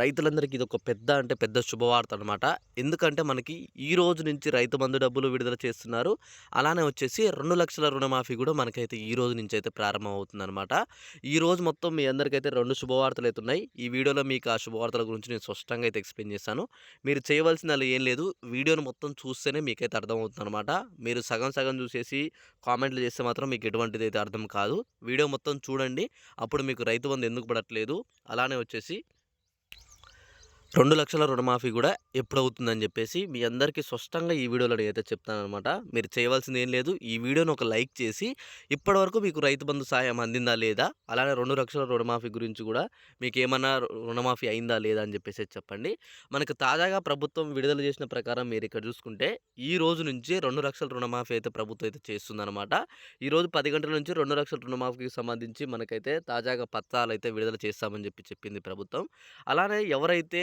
రైతులందరికీ ఇది ఒక పెద్ద అంటే పెద్ద శుభవార్త అనమాట ఎందుకంటే మనకి ఈ రోజు నుంచి రైతు బంధు డబ్బులు విడుదల చేస్తున్నారు. అలానే వచ్చేసి రెండు లక్షల రుణమాఫీ కూడా మనకైతే ఈ రోజు నుంచి అయితే ప్రారంభం అవుతుంది అనమాట ఈ రోజు మొత్తం మీ అందరికైతే రెండు శుభవార్తలు అయితే ఉన్నాయి. ఈ వీడియోలో మీకు ఆ శుభవార్తల గురించి నేను స్పష్టంగా అయితే ఎక్స్ప్లెయిన్ చేస్తాను. మీరు చేయవలసిన ఏం లేదు. వీడియోను మొత్తం చూస్తేనే మీకైతే అర్థమవుతుంది అనమాట మీరు సగం సగం చూసేసి కామెంట్లు చేస్తే మాత్రం మీకు ఎటువంటిది అయితే అర్థం కాదు. వీడియో మొత్తం చూడండి. అప్పుడు మీకు రైతు బంధు ఎందుకు పడట్లేదు? అలానే వచ్చేసి రెండు లక్షల రుణమాఫీ కూడా ఎప్పుడవుతుందని చెప్పేసి మీ అందరికీ స్పష్టంగా ఈ వీడియోలో నేనైతే చెప్తానమాట మీరు చేయవలసింది ఏం లేదు. ఈ వీడియోని ఒక లైక్ చేసి ఇప్పటివరకు మీకు రైతు బంధు సాయం అందిందా లేదా? అలానే రెండు లక్షల రుణమాఫీ గురించి కూడా మీకు ఏమన్నా రుణమాఫీ అయిందా లేదా అని చెప్పేసి చెప్పండి. మనకు తాజాగా ప్రభుత్వం విడుదల చేసిన ప్రకారం మీరు ఇక్కడ చూసుకుంటే ఈ రోజు నుంచి రెండు లక్షల రుణమాఫీ అయితే ప్రభుత్వం అయితే చేస్తుందన్నమాట. ఈ రోజు పది గంటల నుంచి రెండు లక్షల రుణమాఫీకి సంబంధించి మనకైతే తాజాగా పత్రాలు అయితే విడుదల చేస్తామని చెప్పి చెప్పింది ప్రభుత్వం. అలానే ఎవరైతే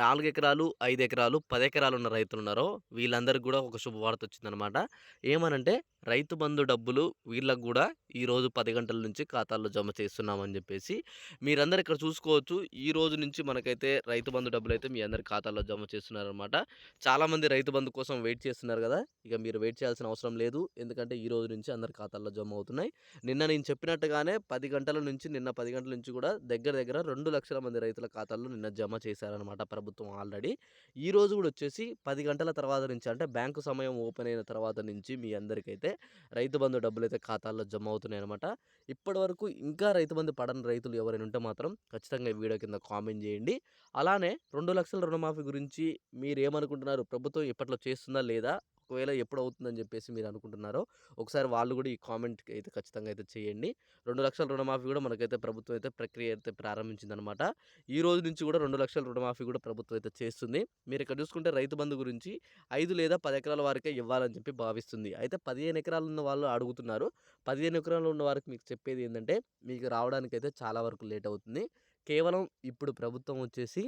నాలుగు ఎకరాలు ఐదు ఎకరాలు పది ఎకరాలు ఉన్న రైతులు ఉన్నారో వీళ్ళందరికీ కూడా ఒక శుభవార్త వచ్చిందనమాట ఏమనంటే రైతు బంధు డబ్బులు వీళ్ళకు కూడా ఈరోజు పది గంటల నుంచి ఖాతాల్లో జమ చేస్తున్నామని చెప్పేసి మీరందరూ ఇక్కడ చూసుకోవచ్చు. ఈ రోజు నుంచి మనకైతే రైతు బంధు డబ్బులు అయితే మీ అందరి ఖాతాల్లో జమ చేస్తున్నారనమాట. చాలామంది రైతు బంధు కోసం వెయిట్ చేస్తున్నారు కదా ఇక మీరు వెయిట్ చేయాల్సిన అవసరం లేదు. ఎందుకంటే ఈ రోజు నుంచి అందరి ఖాతాల్లో జమ అవుతున్నాయి. నిన్న నేను చెప్పినట్టుగానే పది గంటల నుంచి నిన్న పది గంటల నుంచి కూడా దగ్గర దగ్గర రెండు లక్షల మంది రైతుల ఖాతాల్లో నిన్న జమ చేశారనమాట. ప్రభుత్వం ఆల్రెడీ. ఈ రోజు కూడా వచ్చేసి పది గంటల తర్వాత నుంచి అంటే బ్యాంకు సమయం ఓపెన్ అయిన తర్వాత నుంచి మీ అందరికైతే రైతు బంధు డబ్బులు అయితే ఖాతాల్లో జమ అవుతున్నాయి అనమాట ఇప్పటి వరకు ఇంకా రైతు బంధు పడని రైతులు ఎవరైనా ఉంటే మాత్రం ఖచ్చితంగా ఈ వీడియో కింద కామెంట్ చేయండి. అలానే రెండు లక్షల రుణమాఫీ గురించి మీరు ఏమనుకుంటున్నారు ప్రభుత్వం ఇప్పట్లో చేస్తుందా లేదా? ఒకవేళ ఎప్పుడు అవుతుందని చెప్పేసి మీరు అనుకుంటున్నారో ఒకసారి వాళ్ళు కూడా ఈ కామెంట్కి అయితే ఖచ్చితంగా అయితే చేయండి. రెండు లక్షల రుణమాఫీ కూడా మనకైతే ప్రభుత్వం అయితే ప్రక్రియ అయితే ప్రారంభించిందనమాట. ఈ రోజు నుంచి కూడా రెండు లక్షల రుణమాఫీ కూడా ప్రభుత్వం అయితే చేస్తుంది. మీరు ఇక్కడ చూసుకుంటే రైతు బంధు గురించి ఐదు లేదా పది ఎకరాల వారికే ఇవ్వాలని చెప్పి భావిస్తుంది. అయితే పదిహేను ఎకరాలు ఉన్న వాళ్ళు అడుగుతున్నారు. పదిహేను ఎకరాలు ఉన్న వారికి మీకు చెప్పేది ఏంటంటే మీకు రావడానికి అయితే చాలా వరకు లేట్ అవుతుంది. కేవలం ఇప్పుడు ప్రభుత్వం వచ్చేసి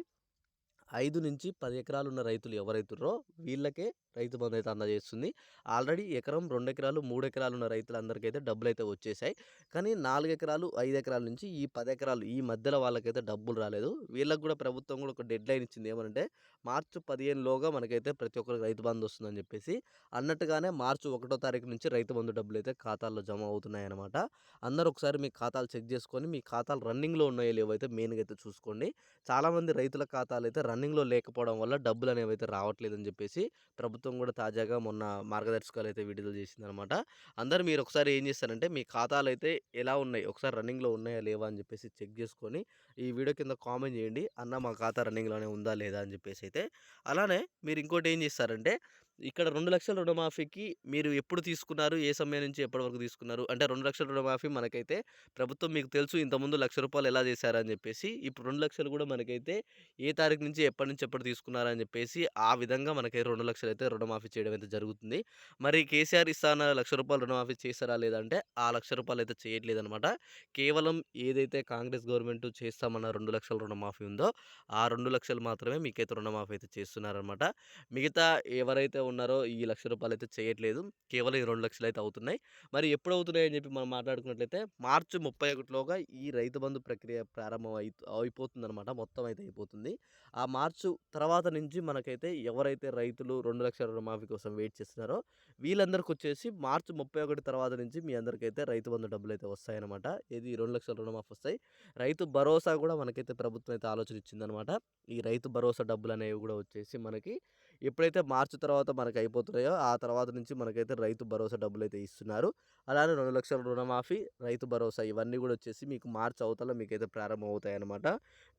ఐదు నుంచి పది ఎకరాలు ఉన్న రైతులు ఎవరైతున్నారో వీళ్ళకే రైతు బంధు అయితే అందజేస్తుంది. ఆల్రెడీ ఎకరం రెండు ఎకరాలు మూడు ఎకరాలు ఉన్న రైతులందరికీ అయితే డబ్బులు అయితే వచ్చేసాయి. కానీ నాలుగు ఎకరాలు ఐదు ఎకరాల నుంచి ఈ పది ఎకరాలు ఈ మధ్యలో వాళ్ళకైతే డబ్బులు రాలేదు. వీళ్ళకి కూడా ప్రభుత్వం కూడా ఒక డెడ్ లైన్ ఇచ్చింది ఏమంటే మార్చి పదిహేనులోగా మనకైతే ప్రతి ఒక్కరికి రైతు బంధు వస్తుందని చెప్పేసి అన్నట్టుగానే మార్చి ఒకటో తారీఖు నుంచి రైతు బంధు డబ్బులు అయితే ఖాతాల్లో జమ అవుతున్నాయి అనమాట అందరూ ఒకసారి మీ ఖాతాలు చెక్ చేసుకొని మీ ఖాతాలు రన్నింగ్లో ఉన్నాయో లేవైతే మెయిన్గా అయితే చూసుకోండి. చాలామంది రైతుల ఖాతాలు అయితే రన్నింగ్లో లేకపోవడం వల్ల డబ్బులు అనేవి అయితే రావట్లేదని చెప్పేసి ప్రభుత్వం కూడా తాజాగా మొన్న మార్గదర్శకాలు అయితే విడుదల చేసిందనమాట. అందరూ మీరు ఒకసారి ఏం చేస్తారంటే మీ ఖాతాలు అయితే ఎలా ఉన్నాయి? ఒకసారి రన్నింగ్లో ఉన్నాయా? లేవా? అని చెప్పేసి చెక్ చేసుకొని ఈ వీడియో కింద కామెంట్ చేయండి. అన్న మా ఖాతా రన్నింగ్లోనే ఉందా? లేదా? అని చెప్పేసి అయితే. అలానే మీరు ఇంకోటి ఏం చేస్తారంటే ఇక్కడ రెండు లక్షల రుణమాఫీకి మీరు ఎప్పుడు తీసుకున్నారు? ఏ సమయం నుంచి ఎప్పటి వరకు తీసుకున్నారు? అంటే రెండు లక్షల రుణమాఫీ మనకైతే ప్రభుత్వం మీకు తెలుసు ఇంతకుముందు లక్ష రూపాయలు ఎలా చేశారని చెప్పేసి ఇప్పుడు రెండు లక్షలు కూడా మనకైతే ఏ తారీఖు నుంచి ఎప్పటి నుంచి ఎప్పుడు తీసుకున్నారని చెప్పేసి ఆ విధంగా మనకైతే రెండు లక్షలు అయితే రుణమాఫీ చేయడం అయితే జరుగుతుంది. మరి కేసీఆర్ ఇస్తాన లక్ష రూపాయలు రుణమాఫీ చేశారా లేదంటే ఆ లక్ష రూపాయలు అయితే చేయట్లేదనమాట కేవలం ఏదైతే కాంగ్రెస్ గవర్నమెంట్ చేస్తామన్న రెండు లక్షల రుణమాఫీ ఉందో ఆ రెండు లక్షలు మాత్రమే మీకైతే రుణమాఫీ అయితే చేస్తున్నారనమాట మిగతా ఎవరైతే ఉన్నారో ఈ లక్ష రూపాయలు అయితే చేయట్లేదు. కేవలం ఈ రెండు లక్షలు అయితే అవుతున్నాయి. మరి ఎప్పుడు అవుతున్నాయి అని చెప్పి మనం మాట్లాడుకున్నట్లయితే మార్చి ముప్పై ఒకటిలోగా ఈ రైతు బంధు ప్రక్రియ ప్రారంభం అయి అయిపోతుంది అనమాట మొత్తం అయితే అయిపోతుంది. ఆ మార్చు తర్వాత నుంచి మనకైతే ఎవరైతే రైతులు రెండు లక్షల రుణమాఫీ కోసం వెయిట్ చేస్తున్నారో వీళ్ళందరికి వచ్చేసి మార్చి ముప్పై ఒకటి తర్వాత నుంచి మీ అందరికైతే రైతు బంధు డబ్బులు అయితే వస్తాయన్నమాట ఇది రెండు లక్షల రుణమాఫీ వస్తాయి. రైతు భరోసా కూడా మనకైతే ప్రభుత్వం అయితే ఆలోచన ఇచ్చిందనమాట ఈ రైతు భరోసా డబ్బులు అనేవి కూడా వచ్చేసి మనకి ఎప్పుడైతే మార్చి తర్వాత మనకు అయిపోతున్నాయో ఆ తర్వాత నుంచి మనకైతే రైతు భరోసా డబ్బులు అయితే ఇస్తున్నారు. అలానే రెండు లక్షల రుణమాఫీ రైతు భరోసా ఇవన్నీ కూడా వచ్చేసి మీకు మార్చి అవతల మీకైతే ప్రారంభం అవుతాయి అన్నమాట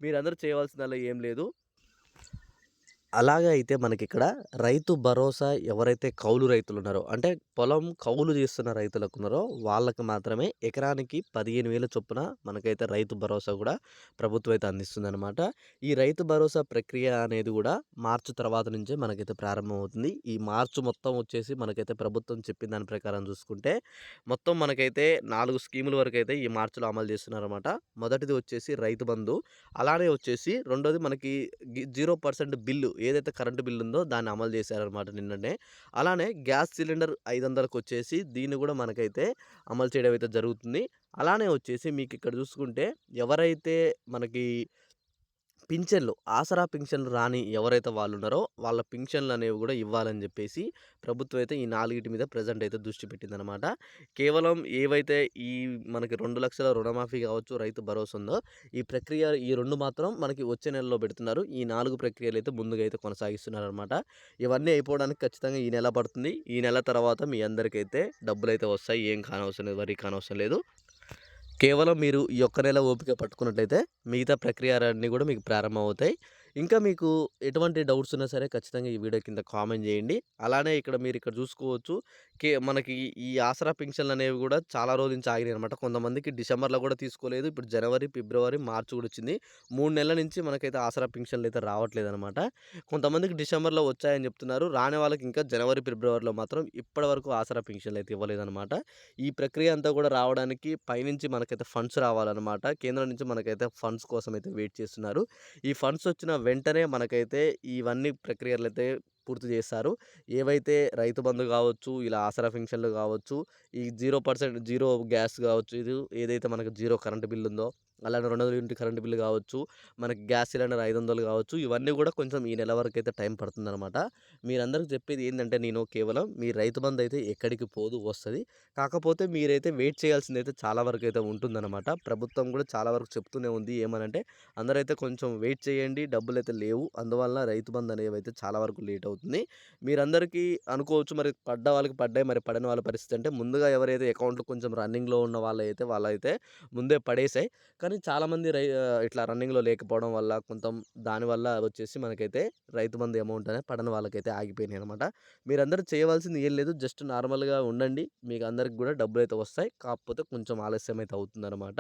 మీరందరూ చేయవలసిందల్లా ఏం లేదు. అలాగే అయితే మనకి ఇక్కడ రైతు భరోసా ఎవరైతే కౌలు రైతులు ఉన్నారో అంటే పొలం కౌలు చేస్తున్న రైతులకు ఉన్నారో వాళ్ళకి మాత్రమే ఎకరానికి పదిహేను వేల చొప్పున మనకైతే రైతు భరోసా కూడా ప్రభుత్వం అయితే అందిస్తుంది అనమాట ఈ రైతు భరోసా ప్రక్రియ అనేది కూడా మార్చి తర్వాత నుంచే మనకైతే ప్రారంభమవుతుంది. ఈ మార్చి మొత్తం వచ్చేసి మనకైతే ప్రభుత్వం చెప్పిన దాని ప్రకారం చూసుకుంటే మొత్తం మనకైతే నాలుగు స్కీముల వరకు అయితే ఈ మార్చిలో అమలు చేస్తున్నారన్నమాట. మొదటిది వచ్చేసి రైతు బంధు అలానే వచ్చేసి రెండోది మనకి జీరో పర్సెంట్ బిల్లు ఏదైతే కరెంటు బిల్ ఉందో దాన్ని అమలు చేశారనమాట నిన్ననే. అలానే గ్యాస్ సిలిండర్ 500కొచ్చేసి దీన్ని కూడా మనకైతే అమలు చేయడం అయితే జరుగుతుంది. అలానే వచ్చేసి మీకు ఇక్కడ చూసుకుంటే ఎవరైతే మనకి పింఛన్లు, ఆసరా పింఛన్లు రాని ఎవరైతే వాళ్ళున్నారో వాళ్ళ పింఛన్లు అనేవి కూడా ఇవ్వాలని చెప్పేసి ప్రభుత్వం అయితే ఈ నాలుగిటి మీద ప్రజెంట్ అయితే దృష్టి పెట్టిందనమాట. కేవలం ఏవైతే ఈ మనకి రెండు లక్షల రుణమాఫీ కావచ్చు రైతు భరోసా ఉందో ఈ ప్రక్రియ ఈ రెండు మాత్రం మనకి వచ్చే నెలలో పెడుతున్నారు. ఈ నాలుగు ప్రక్రియలు అయితే ముందుగా అయితే కొనసాగిస్తున్నారనమాట. ఇవన్నీ అయిపోవడానికి ఖచ్చితంగా ఈ నెల పడుతుంది. ఈ నెల తర్వాత మీ అందరికైతే డబ్బులైతే వస్తాయి. ఏం కానవసరం లేదు. వరి కానవసరం లేదు. కేవలం మీరు ఈ ఒక్క నెల ఓపిక పట్టుకున్నట్లయితే మిగతా ప్రక్రియలన్నీ కూడా మీకు ప్రారంభమవుతాయి. ఇంకా మీకు ఎటువంటి డౌట్స్ ఉన్నా సరే ఖచ్చితంగా ఈ వీడియో కింద కామెంట్ చేయండి అలానే ఇక్కడ మీరు ఇక్కడ చూసుకోవచ్చు. కే మనకి ఈ ఆసరా పింఛన్లనేవి కూడా చాలా రోజుల నుంచి ఆగినాయనమాట. కొంతమందికి డిసెంబర్‌లో కూడా తీసుకోలేదు. ఇప్పుడు జనవరి, ఫిబ్రవరి, మార్చి కూడా వచ్చింది. మూడు నెలల నుంచి మనకైతే ఆసరా పెన్షన్లు అయితే రావట్లేదు అనమాట కొంతమందికి డిసెంబర్‌లో వచ్చాయని చెప్తున్నారు రాని వాళ్ళకి ఇంకా జనవరి, ఫిబ్రవరిలో మాత్రం ఇప్పటి వరకు ఆసరా పింఛన్లయితే ఇవ్వలేదనమాట. ఈ ప్రక్రియ అంతా కూడా రావడానికి పైనుంచి మనకైతే ఫండ్స్ రావాలనమాట. కేంద్రం నుంచి మనకైతే ఫండ్స్ కోసం అయితే వెయిట్ చేస్తున్నారు. ఈ ఫండ్స్ వచ్చిన వెంటనే మనకైతే ఇవన్నీ ప్రక్రియలైతే పూర్తి చేస్తారు. ఏవైతే రైతు బంధు కావచ్చు ఇలా ఆసరా ఫెన్షన్లు కావచ్చు ఈ జీరో పర్సెంట్ జీరో గ్యాస్ కావచ్చు ఇది ఏదైతే మనకు జీరో కరెంట్ బిల్ ఉందో అలానే 200 యూనిట్ కరెంట్ బిల్లు కావచ్చు మనకి గ్యాస్ సిలిండర్ ఐదు వందలు కావచ్చు ఇవన్నీ కూడా కొంచెం ఈ నెల వరకు అయితే టైం పడుతుందనమాట. మీరందరికి చెప్పేది ఏంటంటే నేను కేవలం మీ రైతు బంధు అయితే ఎక్కడికి పోదు వస్తుంది కాకపోతే మీరైతే వెయిట్ చేయాల్సింది అయితే చాలా వరకు అయితే ఉంటుందనమాట. ప్రభుత్వం కూడా చాలా వరకు చెప్తూనే ఉంది. ఏమనంటే అందరైతే కొంచెం వెయిట్ చేయండి. డబ్బులు అయితే లేవు. అందువల్ల రైతు బంధు అనేవైతే చాలా వరకు లేట్ అవుతుంది. మీరందరికీ అనుకోవచ్చు మరి పడ్డ వాళ్ళకి పడ్డాయి. మరి పడని వాళ్ళ పరిస్థితి అంటే ముందుగా ఎవరైతే అకౌంట్‌లో కొంచెం రన్నింగ్‌లో ఉన్న వాళ్ళైతే వాళ్ళైతే ముందే పడేసాయి. కానీ చాలామంది రై ఇట్లా రన్నింగ్‌లో లేకపోవడం వల్ల కొంతం దానివల్ల వచ్చేసి మనకైతే రైతు బంధు అమౌంట్ అనేది పడని వాళ్ళకైతే ఆగిపోయినాయి అనమాట మీరందరూ చేయవలసింది ఏం లేదు. జస్ట్ నార్మల్‌గా ఉండండి. మీకు అందరికి కూడా డబ్బులు అయితే వస్తాయి. కాకపోతే కొంచెం ఆలస్యం అయితే అవుతుందనమాట.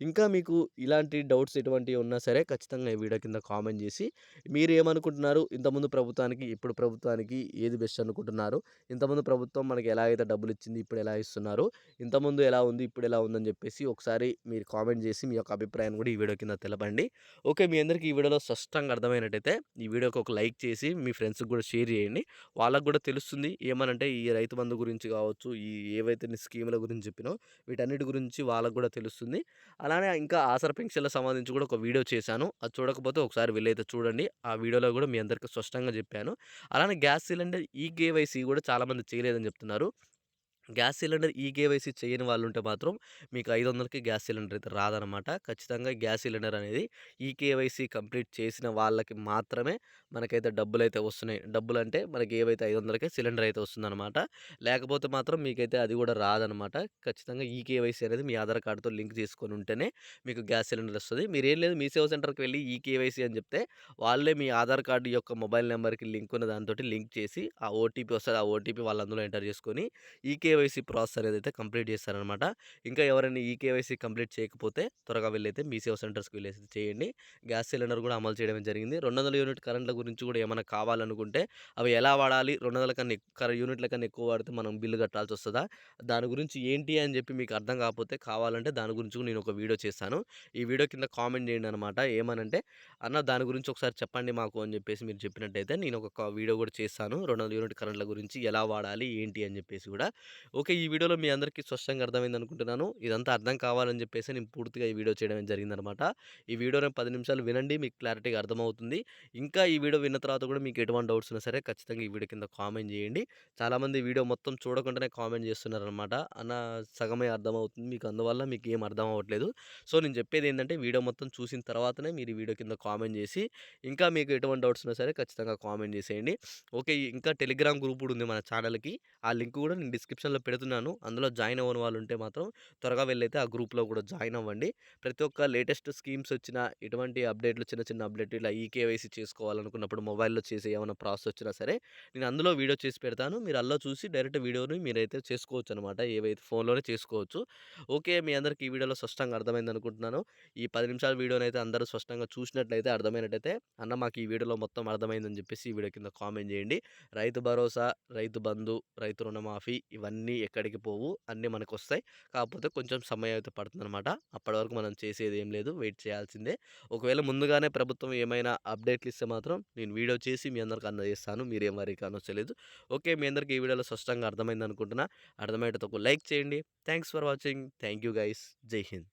ఇంకా మీకు ఇలాంటి డౌట్స్ ఎటువంటివి ఉన్నా సరే ఖచ్చితంగా ఈ వీడియో కింద కామెంట్ చేసి మీరు ఏమనుకుంటున్నారు ఇంతకుముందు ప్రభుత్వానికి, ఇప్పుడు ప్రభుత్వానికి ఏది బెస్ట్ అనుకుంటున్నారు? ఇంతకుముందు ప్రభుత్వం మనకి ఎలా అయితే డబ్బులు ఇచ్చింది ఇప్పుడు ఎలా ఇస్తున్నారు? ఇంతకుముందు ఎలా ఉంది, ఇప్పుడు ఎలా ఉందని చెప్పేసి ఒకసారి మీరు కామెంట్ చేసి మీ యొక్క అభిప్రాయాన్ని కూడా ఈ వీడియో కింద తెలపండి. ఓకే. మీ అందరికీ ఈ వీడియోలో స్పష్టంగా అర్థమైనట్టయితే ఈ వీడియోకి ఒక లైక్ చేసి మీ ఫ్రెండ్స్‌కి కూడా షేర్ చేయండి వాళ్ళకు కూడా తెలుస్తుంది. ఏమనంటే ఈ రైతు బంధు గురించి కావచ్చు ఈ ఏవైతే నీ స్కీముల గురించి చెప్పినో వీటన్నిటి గురించి వాళ్ళకు కూడా తెలుస్తుంది. అలానే ఇంకా ఆసర పింఛన్లకు సంబంధించి కూడా ఒక వీడియో చేశాను. అది చూడకపోతే ఒకసారి వెళ్ళైతే చూడండి. ఆ వీడియోలో కూడా మీ అందరికీ స్పష్టంగా చెప్పాను అలానే గ్యాస్ సిలిండర్ ఈ కేవైసీ కూడా చాలామంది చేయలేదని చెప్తున్నారు గ్యాస్ సిలిండర్ ఈ కేవైసీ చేయని వాళ్ళు ఉంటే మాత్రం మీకు 500కి గ్యాస్ సిలిండర్ అయితే రాదనమాట. ఖచ్చితంగా గ్యాస్ సిలిండర్ అనేది ఈ కేవైసీ కంప్లీట్ చేసిన వాళ్ళకి మాత్రమే మనకైతే డబ్బులు అయితే వస్తున్నాయి. డబ్బులంటే మనకి ఏవైతే 500కే సిలిండర్ అయితే వస్తుందనమాట. లేకపోతే మాత్రం మీకైతే అది కూడా రాదనమాట. ఖచ్చితంగా ఈ కేవైసీ అనేది మీ ఆధార్ కార్డుతో లింక్ చేసుకొని ఉంటేనే మీకు గ్యాస్ సిలిండర్ వస్తుంది మీరేం లేదు మీ సేవ సెంటర్‌కి వెళ్ళి ఈ కేవైసీ అని చెప్తే వాళ్ళే మీ ఆధార్ కార్డు యొక్క మొబైల్ నెంబర్కి లింక్ ఉన్న దానితోటి లింక్ చేసి ఆ ఓటీపీ వస్తుంది ఆ ఓటీపీ వాళ్ళు అందులో ఎంటర్ చేసుకొని ఈ ఈకేవైసీ ప్రాసెస్ అనేదైతే కంప్లీట్ చేస్తారనమాట. ఇంకా ఎవరైనా ఈకేవైసీ కంప్లీట్ చేయకపోతే త్వరగా వెళ్ళైతే మీ సేవ సెంటర్స్‌కి అయితే చేయండి. గ్యాస్ సిలిండర్ కూడా అమలు చేయడం జరిగింది. 200 యూనిట్ కరెంట్‌ల గురించి కూడా ఏమైనా కావాలనుకుంటే అవి ఎలా వాడాలి? 200 కన్నా ఎక్ యూనిట్ల కన్నా ఎక్కువ వాడితే మనం బిల్లు కట్టాల్సి వస్తుందా దాని గురించి ఏంటి అని చెప్పి మీకు అర్థం కాకపోతే కావాలంటే దాని గురించి కూడా నేను ఒక వీడియో చేస్తాను ఈ వీడియో కింద కామెంట్ చేయండి అనమాట ఏమనంటే అన్న దాని గురించి ఒకసారి చెప్పండి మాకు అని చెప్పేసి మీరు చెప్పినట్టయితే నేను ఒక వీడియో కూడా చేస్తాను. 200 యూనిట్ కరెంట్‌ల గురించి ఎలా వాడాలి? ఏంటి? అని చెప్పేసి కూడా ఓకే. ఈ వీడియోలో మీ అందరికీ స్పష్టంగా అర్థమైందనుకుంటున్నాను. ఇదంతా అర్థం కావాలని చెప్పేసి నేను పూర్తిగా ఈ వీడియో చేయడం జరిగిందనమాట. ఈ వీడియోని పది నిమిషాలు వినండి. మీకు క్లారిటీగా అర్థమవుతుంది. ఇంకా ఈ వీడియో విన్న తర్వాత కూడా మీకు ఎటువంటి డౌట్స్ ఉన్నా సరే ఖచ్చితంగా ఈ వీడియో కింద కామెంట్ చేయండి చాలామంది వీడియో మొత్తం చూడకుండానే కామెంట్ చేస్తున్నారనమాట అన్న సగమే అర్థమవుతుంది. మీకు అందువల్ల మీకు ఏం అర్థం అవ్వట్లేదు. సో నేను చెప్పేది ఏంటంటే వీడియో మొత్తం చూసిన తర్వాతనే మీరు ఈ వీడియో కింద కామెంట్ చేసి ఇంకా మీకు ఎటువంటి డౌట్స్ ఉన్నా సరే ఖచ్చితంగా కామెంట్ చేసేయండి ఓకే. ఇంకా టెలిగ్రామ్ గ్రూప్ కూడా ఉంది మన ఛానల్‌కి. ఆ లింక్ కూడా నేను డిస్క్రిప్షన్ డిస్క్రిప్షన్‌లో పెడుతున్నాను. అందులో జాయిన్ అవ్వని వాళ్ళు ఉంటే మాత్రం త్వరగా వెళ్ళైతే ఆ గ్రూప్‌లో కూడా జాయిన్ అవ్వండి. ప్రతి ఒక్క లేటెస్ట్ స్కీమ్స్ వచ్చిన ఎటువంటి అప్డేట్‌లు చిన్న చిన్న అప్డేట్ ఇలా ఈకేవైసీ చేసుకోవాలనుకున్నప్పుడు మొబైల్‌లో చేసే ఏమైనా ప్రాసెస్ వచ్చినా సరే నేను అందులో వీడియో చేసి పెడతాను. మీరు అందులో చూసి డైరెక్ట్ వీడియోని మీరైతే చేసుకోవచ్చనమాట. ఏవైతే ఫోన్‌లోనే చేసుకోవచ్చు. ఓకే. మీ అందరికీ ఈ వీడియోలో స్పష్టంగా అర్థమైందనుకుంటున్నాను. ఈ పది నిమిషాల వీడియోనైతే అందరూ స్పష్టంగా చూసినట్లయితే అర్థమైనట్టయితే అన్న మాకు ఈ వీడియోలో మొత్తం అర్థమైందని చెప్పేసి ఈ వీడియో కింద కామెంట్ చేయండి రైతు భరోసా, రైతు బంధు, రైతు రుణమాఫీ ఇవన్నీ అన్నీ ఎక్కడికి పోవు. అన్నీ మనకు వస్తాయి కాకపోతే కొంచెం సమయం అయితే పడుతుందన్నమాట అప్పటి వరకు మనం చేసేది ఏం లేదు. వెయిట్ చేయాల్సిందే. ఒకవేళ ముందుగానే ప్రభుత్వం ఏమైనా అప్డేట్లు ఇస్తే మాత్రం నేను వీడియో చేసి మీ అందరికి అందజేస్తాను. మీరేం వరకు కానొచ్చలేదు ఓకే మీ అందరికీ ఈ వీడియోలో స్పష్టంగా అర్థమైంది అనుకుంటున్నా అర్థమయ్యేటప్పుడు ఒక లైక్ చేయండి. Thanks for watching. Thank you guys. జై హింద్.